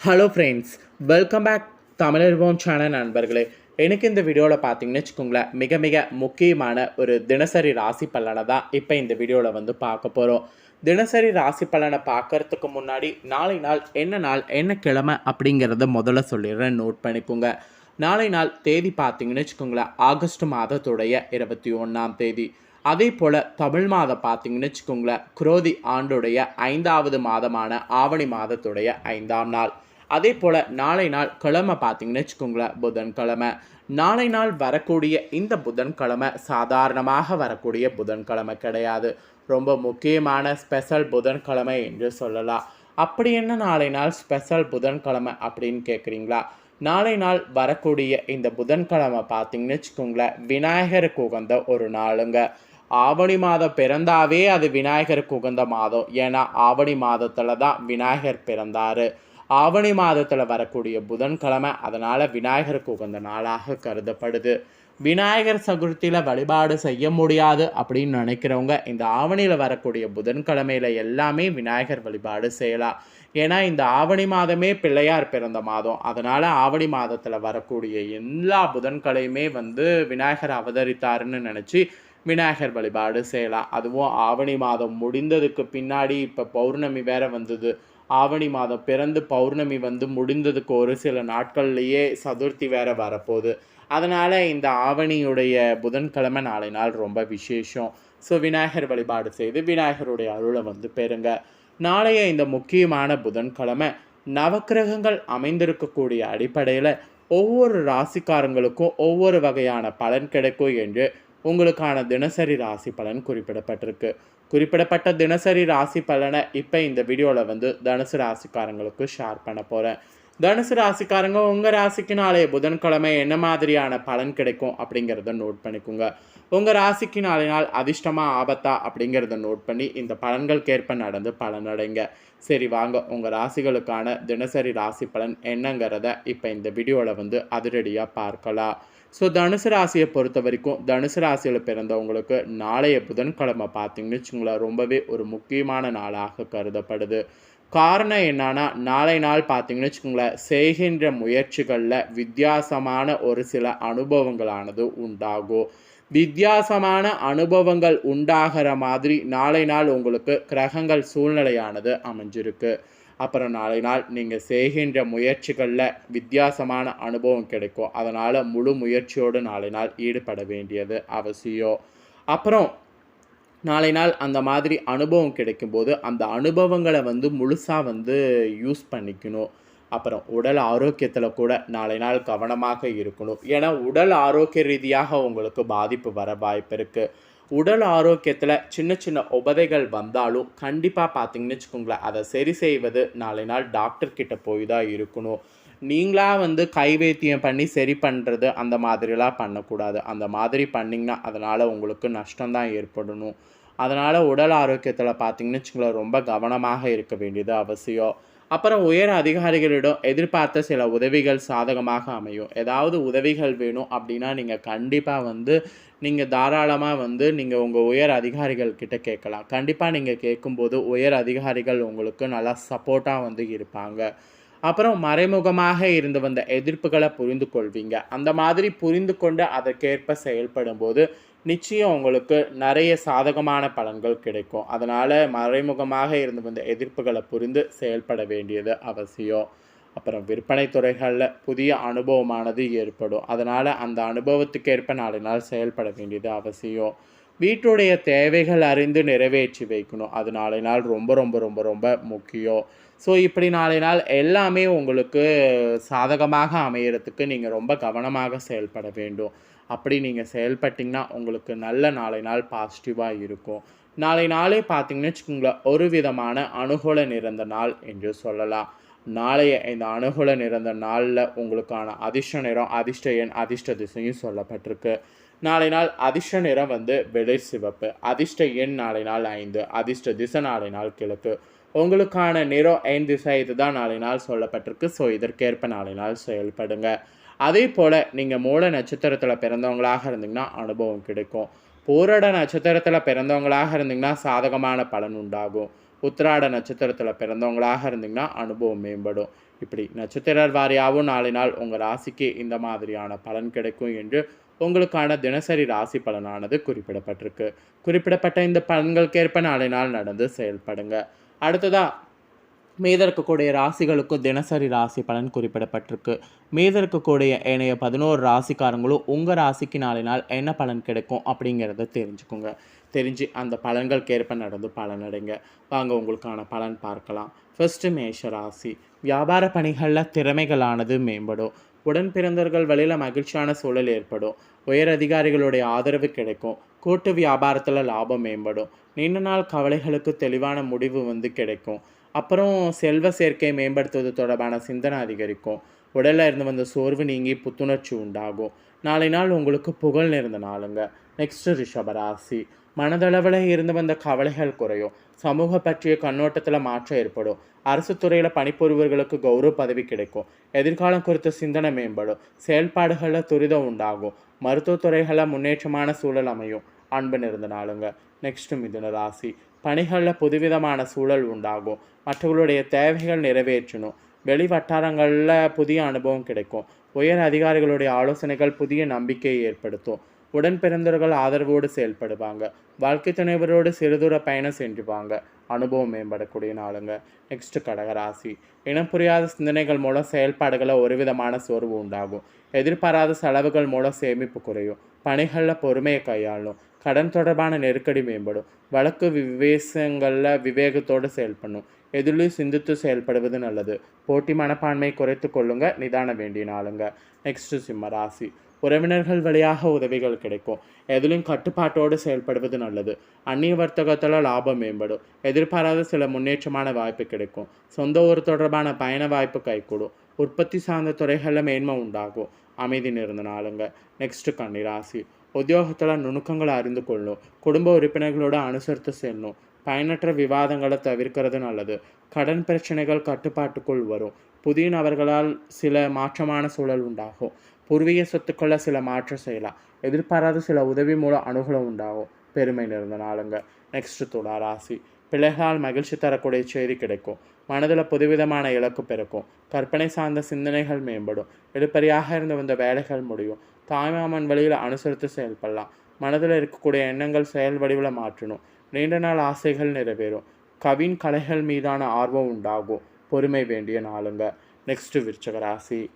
Hello friends welcome back தமிழர்வோம் channel நண்பர்களே. எனக்கு இந்த வீடியோவில் பார்த்தீங்கன்னு வச்சுக்கோங்களேன் மிக மிக முக்கியமான ஒரு தினசரி ராசி பலனை தான் இப்போ இந்த வீடியோவில் வந்து பார்க்க போகிறோம் தினசரி ராசி பலனை பார்க்கறதுக்கு முன்னாடி நாளை நாள் என்ன நாள் என்ன கிழமை அப்படிங்கிறத முதல்ல சொல்லிடுறேன். நோட் பண்ணிக்கோங்க. நாளை நாள் தேதி பார்த்தீங்கன்னு வச்சுக்கோங்களேன் ஆகஸ்ட் மாதத்துடைய இருபத்தி ஒன்றாம் தேதி. அதே போல் தமிழ் மாதம் பார்த்தீங்கன்னு வச்சுக்கோங்களேன் குரோதி ஆண்டுடைய ஐந்தாவது மாதமான ஆவணி மாதத்துடைய ஐந்தாம் நாள். அதே போல் நாளை நாள் கிழமை பார்த்தீங்கன்னு வச்சுக்கோங்களேன் புதன்கிழமை. நாளை நாள் வரக்கூடிய இந்த புதன்கிழமை சாதாரணமாக வரக்கூடிய புதன்கிழமை கிடையாது. ரொம்ப முக்கியமான ஸ்பெஷல் புதன்கிழமை என்று சொல்லலாம். அப்படி என்ன நாளை நாள் ஸ்பெஷல் புதன்கிழமை அப்படின்னு கேட்குறீங்களா நாளை நாள் வரக்கூடிய இந்த புதன்கிழமை பார்த்தீங்கன்னு வச்சுக்கோங்களேன் விநாயகருக்கு உகந்த ஒரு நாளுங்க. ஆவணி மாதம் பிறந்தாவே அது விநாயகருக்கு உகந்த மாதம். ஏன்னா ஆவணி மாதத்தில் தான் விநாயகர் பிறந்தார். ஆவணி மாதத்தில் வரக்கூடிய புதன்கிழமை அதனால் விநாயகருக்கு உகந்த நாளாக கருதப்படுது. விநாயகர் சதுர்த்தியில் வழிபாடு செய்ய முடியாது அப்படின்னு நினைக்கிறவங்க இந்த ஆவணியில் வரக்கூடிய புதன்கிழமையில் எல்லாமே விநாயகர் வழிபாடு செய்யலாம். ஏன்னா இந்த ஆவணி மாதமே பிள்ளையார் பிறந்த மாதம். அதனால் ஆவணி மாதத்தில் வரக்கூடிய எல்லா புதன்கிழமையுமே வந்து விநாயகர் அவதரித்தாருன்னு நினச்சி விநாயகர் வழிபாடு செய்யலாம். அதுவும் ஆவணி மாதம் முடிந்ததுக்கு பின்னாடி இப்போ பௌர்ணமி வேற வந்தது. ஆவணி மாதம் பிறந்து பௌர்ணமி வந்து முடிந்ததுக்கு ஒரு சில நாட்கள்லேயே சதுர்த்தி வேற வரப்போகுது. அதனால் இந்த ஆவணியுடைய புதன்கிழமை நாளை நாள் ரொம்ப விசேஷம். ஸோ விநாயகர் வழிபாடு செய்து விநாயகருடைய அருளை வந்து பெறுங்க. நாளைய இந்த முக்கியமான புதன்கிழமை நவக்கிரகங்கள் அமைந்திருக்கக்கூடிய அடிப்படையில் ஒவ்வொரு ராசிக்காரங்களுக்கும் ஒவ்வொரு வகையான பலன் கிடைக்கும் என்று உங்களுக்கான தினசரி ராசி பலன் குறிப்பிடப்பட்டிருக்கு. குறிப்பிடப்பட்ட தினசரி ராசி பலனை இப்போ இந்த வீடியோவில் வந்து தனுசு ராசிக்காரங்களுக்கு ஷேர் பண்ண போகிறேன் தனுசு ராசிக்காரங்க உங்கள் ராசிக்கு நாளைய புதன்கிழமை என்ன மாதிரியான பலன் கிடைக்கும் அப்படிங்கிறத நோட் பண்ணிக்கோங்க. உங்கள் ராசிக்கு நாளை நாள் அதிர்ஷ்டமாக ஆபத்தா அப்படிங்கிறத நோட் பண்ணி இந்த பலன்களுக்கேற்ப நடந்து பலனடைங்க. சரி வாங்க. உங்கள் ராசிகளுக்கான தினசரி ராசி பலன் என்னங்கிறத இப்போ இந்த வீடியோவில் வந்து அதிரடியாக பார்க்கலாம். ஸோ தனுசு ராசியை பொறுத்த வரைக்கும் தனுசு ராசியில் பிறந்தவங்களுக்கு நாளைய புதன்கிழமை பார்த்தீங்கன்னு வச்சுங்களேன் ரொம்பவே ஒரு முக்கியமான நாளாக கருதப்படுது. காரணம் என்னன்னா நாளை நாள் பார்த்தீங்கன்னு வச்சுக்கோங்களேன் செய்கின்ற முயற்சிகளில் வித்தியாசமான ஒரு சில அனுபவங்களானது உண்டாகும். வித்தியாசமான அனுபவங்கள் உண்டாகிற மாதிரி நாளை நாள் உங்களுக்கு கிரகங்கள் சூழ்நிலையானது அமைஞ்சிருக்கு. அப்புறம் நாளை நாள் நீங்கள் செய்கின்ற முயற்சிகளில் வித்தியாசமான அனுபவம் கிடைக்கும். அதனால் முழு முயற்சியோடு நாளை நாள் ஈடுபட வேண்டியது அவசியம். அப்புறம் நாளை நாள் அந்த மாதிரி அனுபவம் கிடைக்கும்போது அந்த அனுபவங்களை வந்து முழுசாக வந்து யூஸ் பண்ணிக்கணும். அப்புறம் உடல் ஆரோக்கியத்தில் கூட நாளை நாள் கவனமாக இருக்கணும். ஏன்னா உடல் ஆரோக்கிய ரீதியாக உங்களுக்கு பாதிப்பு வர வாய்ப்பு இருக்குது உடல் ஆரோக்கியத்தில் சின்ன சின்ன உபதைகள் வந்தாலும் கண்டிப்பாக பார்த்தீங்கன்னு வச்சுக்கோங்களேன் அதை சரி செய்வது நாளை நாள் டாக்டர்கிட்ட போய் தான் இருக்கணும். நீங்களாக வந்து கைவைத்தியம் பண்ணி சரி பண்ணுறது அந்த மாதிரிலாம் பண்ணக்கூடாது. அந்த மாதிரி பண்ணிங்கன்னா அதனால் உங்களுக்கு நஷ்டம்தான் ஏற்படணும். அதனால் உடல் ஆரோக்கியத்தில் பார்த்தீங்கன்னு வச்சுக்கோங்களேன் ரொம்ப கவனமாக இருக்க வேண்டியது அவசியம். அப்புறம் உயர் அதிகாரிகளிடம் எதிர்பார்த்த சில உதவிகள் சாதகமாக அமையும். ஏதாவது உதவிகள் வேணும் அப்படின்னா நீங்கள் கண்டிப்பாக வந்து நீங்கள் தாராளமாக வந்து நீங்கள் உங்கள் உயர் அதிகாரிகள் கிட்ட கேட்கலாம். கண்டிப்பாக நீங்கள் கேட்கும்போது உயர் அதிகாரிகள் உங்களுக்கு நல்லா சப்போர்ட்டாக வந்து இருப்பாங்க. அப்புறம் மறைமுகமாக இருந்து வந்த எதிர்ப்புகளை புரிந்து கொள்வீங்க. அந்த மாதிரி புரிந்து கொண்டு அதற்கேற்ப செயல்படும் போது நிச்சயம் உங்களுக்கு நிறைய சாதகமான பலன்கள் கிடைக்கும். அதனால் மறைமுகமாக இருந்து வந்த எதிர்ப்புகளை புரிந்து செயல்பட வேண்டியது அவசியம். அப்புறம் விற்பனை துறைகளில் புதிய அனுபவமானது ஏற்படும். அதனால் அந்த அனுபவத்துக்கேற்ப நாலு நாள் செயல்பட வேண்டியது அவசியம். வீட்டுடைய தேவைகள் அறிந்து நிறைவேற்றி வைக்கணும். அது நாளை நாள் ரொம்ப ரொம்ப ரொம்ப ரொம்ப முக்கியம். ஸோ இப்படி நாளை நாள் எல்லாமே உங்களுக்கு சாதகமாக அமையறதுக்கு நீங்கள் ரொம்ப கவனமாக செயல்பட வேண்டும். அப்படி நீங்கள் செயல்பட்டிங்கன்னா உங்களுக்கு நல்ல நாளை நாள் பாசிட்டிவாக இருக்கும். நாளை நாளே பார்த்தீங்கன்னு வச்சுக்கோங்களேன் ஒரு விதமான அனுகூல நிறந்த நாள் என்று சொல்லலாம். நாளைய இந்த அனுகூல நிறந்த நாளில் உங்களுக்கான அதிர்ஷ்ட நிறம் அதிர்ஷ்ட எண் அதிர்ஷ்ட திசையும் சொல்லப்பட்டிருக்கு. நாளை நாள் அதிர்ஷ்ட நிறம் வந்து வெளிர் சிவப்பு. அதிர்ஷ்ட எண் நாளை நாள் ஐந்து. அதிர்ஷ்ட திசை நாளை நாள் கிழக்கு. உங்களுக்கான நிறம் ஐந்து திசை இதுதான் நாளை நாள் சொல்லப்பட்டிருக்கு. ஸோ இதற்கேற்ப நாளை நாள் செயல்படுங்க. அதே போல் நீங்கள் மூல நட்சத்திரத்தில் பிறந்தவங்களாக இருந்தீங்கன்னா அனுபவம் கிடைக்கும். பூரட நட்சத்திரத்தில் பிறந்தவங்களாக இருந்தீங்கன்னா சாதகமான பலன் உண்டாகும். உத்திராட நட்சத்திரத்தில் பிறந்தவங்களாக இருந்தீங்கன்னா அனுபவம் மேம்படும். இப்படி நட்சத்திர வாரியாகவும் நாளை நாள் உங்கள் ராசிக்கு இந்த மாதிரியான பலன் கிடைக்கும் என்று உங்களுக்கான தினசரி ராசி பலனானது குறிப்பிடப்பட்டிருக்கு. குறிப்பிடப்பட்ட இந்த பலன்களுக்கேற்ப நாளை நாள் நடந்து செயல்படுங்க. அடுத்ததாக மீத இருக்கக்கூடிய ராசிகளுக்கும் தினசரி ராசி பலன் குறிப்பிடப்பட்டிருக்கு. மீத இருக்கக்கூடிய ஏனைய பதினோரு ராசிக்காரங்களும் உங்கள் ராசிக்கு நாளை நாள் என்ன பலன் கிடைக்கும் அப்படிங்கிறத தெரிஞ்சுக்கோங்க. தெரிஞ்சு அந்த பலன்களுக்கேற்ப நடந்து பலனடைங்க வாங்க உங்களுக்கான பலன் பார்க்கலாம். ஃபஸ்ட்டு மேஷ ராசி. வியாபார பணிகளில் திறமைகளானது மேம்படும். உடன் பிறந்தவர்கள் வழியில் மகிழ்ச்சியான சூழல் ஏற்படும். உயர் அதிகாரிகளுடைய ஆதரவு கிடைக்கும். கூட்டு வியாபாரத்தில் லாபம் மேம்படும். நீண்ட நாள் கவலைகளுக்கு தெளிவான முடிவு வந்து கிடைக்கும். அப்புறம் செல்வ சேர்க்கை மேம்படுத்துவது தொடர்பான சிந்தனை அதிகரிக்கும். உடலில் இருந்து வந்த சோர்வு நீங்கி புத்துணர்ச்சி உண்டாகும். நாளை நாள் உங்களுக்கு புகழ் நிறைந்த நாளுங்க. நெக்ஸ்ட் ரிஷபராசி மனதளவில் இருந்து வந்த கவலைகள் குறையும். சமூக பற்றிய கண்ணோட்டத்தில் மாற்றம் ஏற்படும். அரசு துறையில் பணிபுரிவர்களுக்கு கௌரவ பதவி கிடைக்கும். எதிர்காலம் குறித்த சிந்தனை மேம்படும். செயல்பாடுகளில் துரிதம் உண்டாகும். மருத்துவத்துறைகளில் முன்னேற்றமான சூழல் அமையும். அன்பு நிறைந்த நாளுங்க. நெக்ஸ்ட் மிதுன ராசி. பணிகளில் புதுவிதமான சூழல் உண்டாகும். மற்றவர்களுடைய தேவைகள் நிறைவேற்றணும். வெளி வட்டாரங்களில் புதிய அனுபவம் கிடைக்கும். உயர் அதிகாரிகளுடைய ஆலோசனைகள் புதிய நம்பிக்கையை ஏற்படுத்தும். உடன் பிறந்தவர்கள் ஆதரவோடு செயல்படுவாங்க. வாழ்க்கை துணைவரோடு சிறுதூர பயணம் செஞ்சுவாங்க அனுபவம் மேம்படக்கூடிய நாளுங்க. நெக்ஸ்ட் கடகராசி. இனம் புரியாத சிந்தனைகள் மூலம் செயல்பாடுகளை ஒரு விதமான சோர்வு உண்டாகும். எதிர்பாராத செலவுகள் மூலம் சேமிப்பு குறையும். பணிகளில் பொறுமையை கையாளும். கடன் தொடர்பான நெருக்கடி மேம்படும். வழக்கு விவேசங்களில் விவேகத்தோடு செயல்படணும். எதிலும் சிந்தித்து செயல்படுவது நல்லது. போட்டி மனப்பான்மை குறைத்து கொள்ளுங்க. நிதான வேண்டிய நாளுங்க. நெக்ஸ்ட் சிம்ம ராசி. உறவினர்கள் வழியாக உதவிகள் கிடைக்கும். எதிலும் கட்டுப்பாட்டோடு செயல்படுவது நல்லது. அந்நிய வர்த்தகத்தில் லாபம் மேம்படும். எதிர்பாராத சில முன்னேற்றமான வாய்ப்பு கிடைக்கும். சொந்த ஊர் தொடர்பான பயண வாய்ப்பு கைகூடும். உற்பத்தி சார்ந்த துறைகளில் மேன்மை உண்டாகும். அமைதி நிறந்த நாளுங்க. நெக்ஸ்ட் கன்னிராசி. உத்தியோகத்தில் நுணுக்கங்களை அறிந்து கொள்ளணும் குடும்ப உறுப்பினர்களோட அனுசரித்து செல்லணும் பயனற்ற விவாதங்களை தவிர்க்கிறது நல்லது. கடன் பிரச்சனைகள் கட்டுப்பாட்டுக்குள் வரும். புதிய நபர்களால் சில மாற்றமான சூழல் உண்டாகும். பூர்வீக சொத்துக்களில் சில மாற்றம் செய்யலாம். எதிர்பாராத சில உதவி மூலம் அனுகூலம் உண்டாகும். பெருமை நிறைந்த நாளுங்க. நெக்ஸ்ட் துலா ராசி. பிள்ளைகளால் மகிழ்ச்சி தரக்கூடிய செய்தி கிடைக்கும். மனதில் புதுவிதமான இலக்கு பிறக்கும். கற்பனை சார்ந்த சிந்தனைகள் மேம்படும். எழுப்பறியாக இருந்து வந்த வேலைகள் முடியும். தாய்மாமன் வழியில் அனுசரித்து செயல்படலாம். மனதில் இருக்கக்கூடிய எண்ணங்கள் செயல் வடிவில் மாற்றணும். நீண்ட நாள் ஆசைகள் நிறைவேறும். கவின் கலைகள் மீதான ஆர்வம் உண்டாகும். பொறுமை வேண்டிய நாளுங்க. நெக்ஸ்ட் விருச்சக ராசி.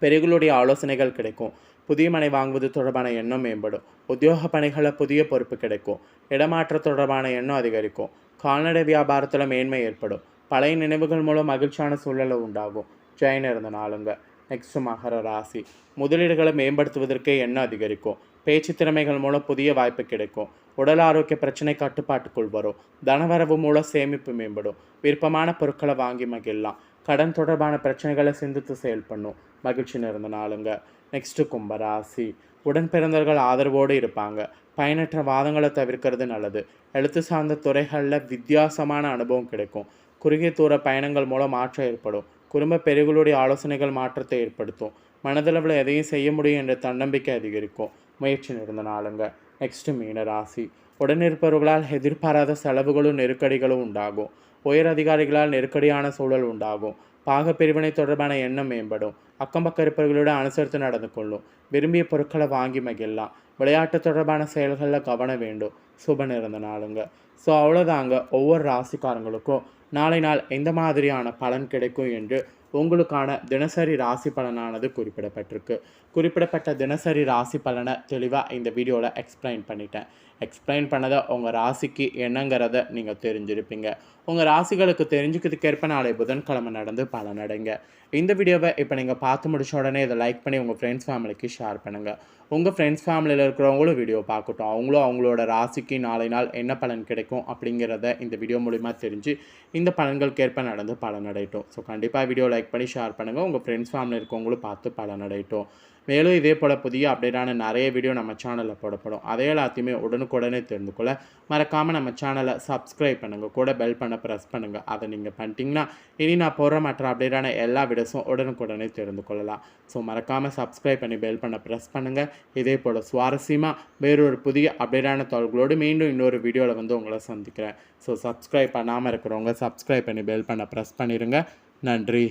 பெரியகளுடைய ஆலோசனைகள் கிடைக்கும். புதிய மனை வாங்குவது தொடர்பான எண்ணம் மேம்படும். உத்தியோக பணிகளில் புதிய பொறுப்பு கிடைக்கும். இடமாற்ற தொடர்பான எண்ணம் அதிகரிக்கும். கால்நடை வியாபாரத்தில் மேன்மை ஏற்படும். பழைய நினைவுகள் மூலம் மகிழ்ச்சியான சூழலை உண்டாகும். ஜெயின் இருந்த நாளுங்க. நெக்ஸ்ட் மகர ராசி. முதலீடுகளை மேம்படுத்துவதற்கே எண்ணம் அதிகரிக்கும். பேச்சு திறமைகள் மூலம் புதிய வாய்ப்பு கிடைக்கும். உடல் ஆரோக்கிய பிரச்சனை கட்டுப்பாட்டுக்குள் வரும். தனவரவு மூலம் சேமிப்பு மேம்படும். விருப்பமான பொருட்களை வாங்கி மகிழலாம். கடன் தொடர்பான பிரச்சனைகளை சிந்தித்து செயல்படணும் மகிழ்ச்சி நிறந்த நாளுங்க. நெக்ஸ்ட்டு கும்பராசி உடன் பிறந்தவர்கள் ஆதரவோடு இருப்பாங்க. பயனற்ற வாதங்களை தவிர்க்கிறது நல்லது. எழுத்து சார்ந்த துறைகளில் வித்தியாசமான அனுபவம் கிடைக்கும். குறுகிய தூர பயணங்கள் மூலம் மாற்றம் ஏற்படும். குடும்ப பெருகளுடைய ஆலோசனைகள் மாற்றத்தை ஏற்படுத்தும். மனதளவில் எதையும் செய்ய முடியும் என்ற தன்னம்பிக்கை அதிகரிக்கும். முயற்சி நிறைந்த நாளுங்க. நெக்ஸ்ட்டு மீன ராசி. உடனிருப்பவர்களால் எதிர்பாராத செலவுகளும் நெருக்கடிகளும் உண்டாகும். உயர் அதிகாரிகளால் நெருக்கடியான சூழல் உண்டாகும். பாகப்பிரிவினை தொடர்பான எண்ணம் மேம்படும். அக்கம் பக்கம் இருப்பவர்களுடன் அனுசரித்து நடந்து கொள்ளும். விரும்பிய பொருட்களை வாங்கி மகிழலாம். விளையாட்டு தொடர்பான செயல்களில் கவனம் வேண்டும். சுப நிறந்த நாளுங்க. ஸோ அவ்வளோதாங்க ஒவ்வொரு ராசிக்காரங்களுக்கும் நாளை நாள் எந்த மாதிரியான பலன் கிடைக்கும் என்று உங்களுக்கான தினசரி ராசி பலனானது குறிப்பிடப்பட்டிருக்கு. குறிப்பிடப்பட்ட தினசரி ராசி பலனை தெளிவாக இந்த வீடியோவில் எக்ஸ்பிளைன் பண்ணிட்டேன். எக்ஸ்பிளைன் பண்ணதை உங்கள் ராசிக்கு என்னங்கிறத நீங்கள் தெரிஞ்சிருப்பீங்க. உங்கள் ராசிகளுக்கு தெரிஞ்சுக்கிறதுக்கேற்ப நாளை புதன்கிழமை நடந்து பலனடைங்க. இந்த வீடியோவை இப்போ நீங்கள் பார்த்து முடிச்ச உடனே இதை லைக் பண்ணி உங்கள் ஃப்ரெண்ட்ஸ் ஃபேமிலிக்கு ஷேர் பண்ணுங்கள் உங்கள் ஃப்ரெண்ட்ஸ் ஃபேமிலியில் இருக்கிறவங்களும் வீடியோ பார்க்கட்டும். அவங்களும் அவங்களோட ராசிக்கு நாளை நாள் என்ன பலன் கிடைக்கும் அப்படிங்கிறத இந்த வீடியோ மூலிமா தெரிஞ்சு இந்த பலன்களுக்கேற்ப நடந்து பலனடையட்டும். ஸோ கண்டிப்பாக வீடியோ லைக் பண்ணி ஷேர் பண்ணுங்கள் உங்கள் ஃப்ரெண்ட்ஸ் ஃபேமிலி இருக்கவங்களும் பார்த்து பலனடையட்டும். மேலும் இதே போல் புதிய அப்டேட்டான நிறைய வீடியோ நம்ம சேனலில் போடப்படும். அதே எல்லாத்தையுமே உடனுக்குடனே தெரிந்து கொள்ள மறக்காமல் நம்ம சேனலை சப்ஸ்கிரைப் பண்ணுங்கள் கூட பெல் பண்ண ப்ரெஸ் பண்ணுங்கள் அதை நீங்கள் பண்ணிட்டீங்கன்னா இனி நான் போடுற மற்ற அப்டேட்டான எல்லா வீடியோஸும் உடனுக்குடனே தெரிந்து கொள்ளலாம். ஸோ மறக்காமல் சப்ஸ்கிரைப் பண்ணி பெல் பண்ண ப்ரெஸ் பண்ணுங்கள் இதே போல் சுவாரஸ்யமாக வேறொரு புதிய அப்டேட்டான தகவல்களோடு மீண்டும் இன்னொரு வீடியோவில் வந்து உங்களை சந்திக்கிறேன். ஸோ சப்ஸ்கிரைப் பண்ணாமல் இருக்கிறவங்க சப்ஸ்கிரைப் பண்ணி பெல் பண்ண ப்ரெஸ் பண்ணிடுங்க நன்றி.